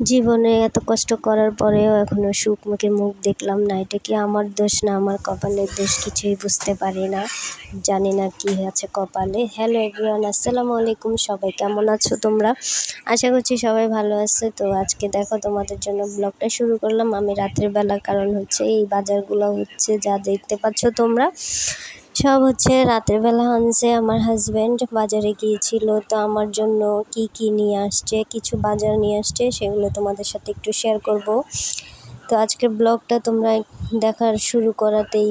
জীবনে এত কষ্ট করার পরেও এখনও সুখ মুখে মুখ দেখলাম না। এটা কি আমার দোষ না আমার কপালের দোষ? কিছুই বুঝতে পারি না। জানি না কি আছে কপালে। হ্যালো এভরিওয়ান আসসালামু আলাইকুম। সবাই কেমন আছো তোমরা? আশা করছি সবাই ভালো আছে। তো আজকে দেখো, তোমাদের জন্য ব্লগটা শুরু করলাম আমি রাত্রের বেলা কারণ হচ্ছে এই বাজারগুলো হচ্ছে, যা দেখতে পাচ্ছ তোমরা সব হচ্ছে রাতের বেলা আনছে আমার হাজব্যান্ড বাজারে গিয়েছিল, তো আমার জন্য কি কি নিয়ে আসছে, কিছু বাজার নিয়ে আসছে, সেগুলো তোমাদের সাথে একটু শেয়ার করব। তো আজকের ব্লগটা তোমরা দেখার শুরু করাতেই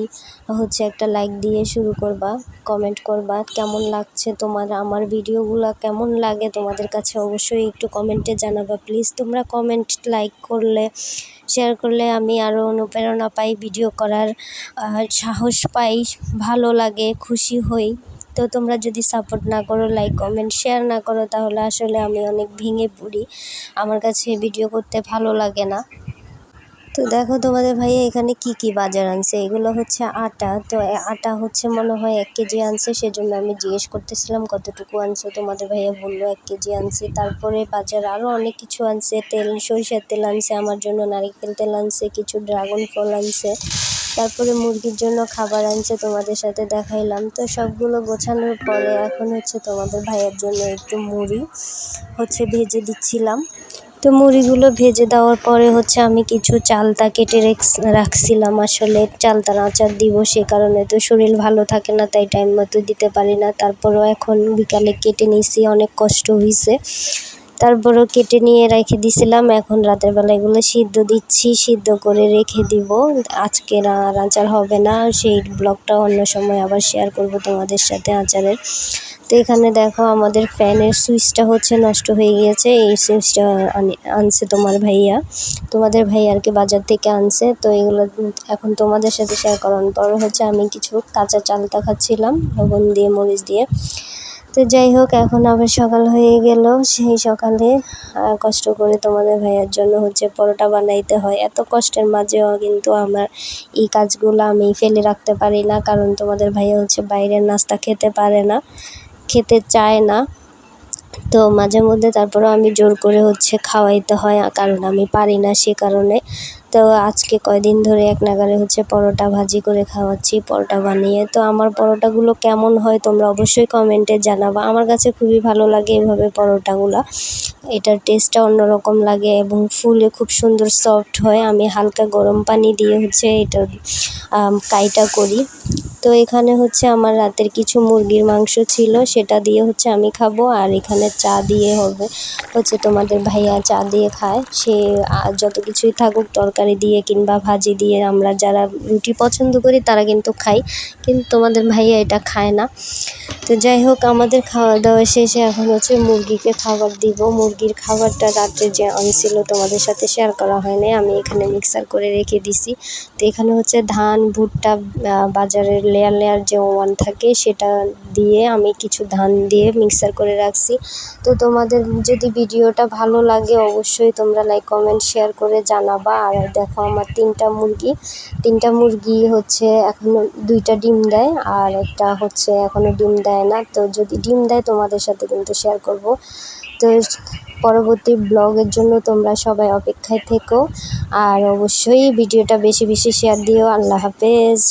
হচ্ছে একটা লাইক দিয়ে শুরু করবা কমেন্ট করবা, কেমন লাগছে তোমার, আমার ভিডিওগুলো কেমন লাগে তোমাদের কাছে অবশ্যই একটু কমেন্টে জানাবা। প্লিজ তোমরা কমেন্ট লাইক করলে শেয়ার করলে আমি আরও অনুপ্রেরণা পাই ভিডিও করার সাহস পাই, ভালো লাগে, খুশি হই। তো তোমরা যদি সাপোর্ট না করো লাইক কমেন্ট শেয়ার না করো তাহলে আসলে আমি অনেক ভেঙে পড়ি। আমার কাছে ভিডিও করতে ভালো লাগে না। তো দেখো তোমাদের ভাইয়া, এখানে কি কি বাজার আনছে? এগুলো হচ্ছে আটা। তো আটা হচ্ছে মনে হয় এক কেজি আনছে, সেজন্য আমি জিজ্ঞেস করতেছিলাম কতটুকু আনছে। তোমাদের ভাইয়া বলল এক কেজি আনছে। তারপরে বাজার আরও অনেক কিছু আনছে। তেল, সরিষার তেল আনছে আমার জন্য, নারিকেল তেল আনছে, কিছু ড্রাগন ফল আনছে। তারপরে মুরগির জন্য খাবার আনছে, তোমাদের সাথে দেখাইলাম। তো সবগুলো গোছানোর পরে এখন হচ্ছে তোমাদের ভাইয়ের জন্য একটু মুড়ি হচ্ছে ভেজে দিচ্ছিলাম। তো মুড়িগুলো ভেজে দেওয়ার পরে হচ্ছে আমি কিছু চালতা কেটে রাখছিলাম। আসলে চালতার আচার দিব সে কারণে তো শরীর ভালো থাকে না, তাই টাইম মতো দিতে পারি না। তারপরও এখন বিকালে কেটে নিয়েছি, অনেক কষ্ট হয়েছে তারপরও কেটে নিয়ে রেখে দিছিলাম। এখন রাতের বেলা এগুলো সিদ্ধ দিচ্ছি, সিদ্ধ করে রেখে দিব। আজকে আর আচার হবে না। সেই ব্লগটা অন্য সময় আবার শেয়ার করব তোমাদের সাথে আচারের। তো এখানে দেখো আমাদের ফ্যানের সুইচটা হচ্ছে নষ্ট হয়ে গিয়েছে। এই সুইচটা আনছে তোমার ভাইয়া। তোমাদের ভাইয়া আর কি বাজার থেকে আনছে। তো এগুলো এখন তোমাদের সাথে শেয়ার করার পর হচ্ছে আমি কিছু কাঁচা চালতা খাচ্ছিলাম, লবণ দিয়ে, মরিচ দিয়ে। তো যাই হোক, এখন আবার সকাল হয়ে গেল। সেই সকালে কষ্ট করে তোমাদের ভাইয়ার জন্য হচ্ছে পরোটা বানাইতে হয়। এত কষ্টের মাঝেও কিন্তু আমার এই কাজগুলো আমি ফেলে রাখতে পারি না, কারণ তোমাদের ভাইয়া হচ্ছে বাইরের নাস্তা খেতে পারে না, খেতে চায় না। তো মাঝে মধ্যে তারপরেও আমি জোর করে হচ্ছে খাওয়াইতে হয়, কারণ আমি পারি না সে কারণে। তো আজকে কয়দিন ধরে এক নাগারে হচ্ছে পরোটা ভাজি করে খাওয়াচ্ছি, পরোটা বানিয়ে। তো আমার পরোটাগুলো কেমন হয় তোমরা অবশ্যই কমেন্টে জানাবা। আমার কাছে খুবই ভালো লাগে এভাবে পরোটাগুলো। এটার টেস্টটা অন্যরকম লাগে এবং ফুলে খুব সুন্দর সফট হয়। আমি হালকা গরম পানি দিয়ে হচ্ছে এটার কাইটা করি। তো এখানে হচ্ছে আমার রাতের কিছু মুরগির মাংস ছিল, সেটা দিয়ে হচ্ছে আমি খাব। আর এখানে চা দিয়ে হবে। হচ্ছে তোমাদের ভাইয়া চা দিয়ে খায়। সে যত কিছুই থাকুক তরকারি দিয়ে কিংবা ভাজি দিয়ে আমরা যারা রুটি পছন্দ করি তারা কিন্তু খাই। কিন্তু তোমাদের ভাইয়া এটা খায় না। তো যাই হোক, আমাদের খাওয়া দাওয়া শেষে এখন হচ্ছে মুরগিকে খাবার দিব। মুরগির খাবারটা রাত্রে যে আনছিল তোমাদের সাথে শেয়ার করা হয় নাই, আমি এখানে মিক্সার করে রেখে দিছি। তো এখানে হচ্ছে ধান, ভুট্টা বাজারের লেয়ার লেয়ার যে ওয়ান থাকে সেটা দিয়ে আমি কিছু ধান দিয়ে মিক্সার করে রাখছি। তো তোমাদের যদি ভিডিওটা ভালো লাগে অবশ্যই তোমরা লাইক কমেন্ট শেয়ার করে জানাবা। আর দেখো আমার তিনটা মুরগি তিনটা মুরগি হচ্ছে এখনও দুইটা ডিম দেয়, আর একটা হচ্ছে এখনও ডিম দেয় না। তো যদি ডিম দেয়, তোমাদের সাথে কিন্তু শেয়ার করব। তো পরবর্তী ব্লগের জন্য তোমরা সবাই অপেক্ষায় থেকো। আর অবশ্যই ভিডিওটা বেশি বেশি শেয়ার দিও। আল্লাহ হাফেজ।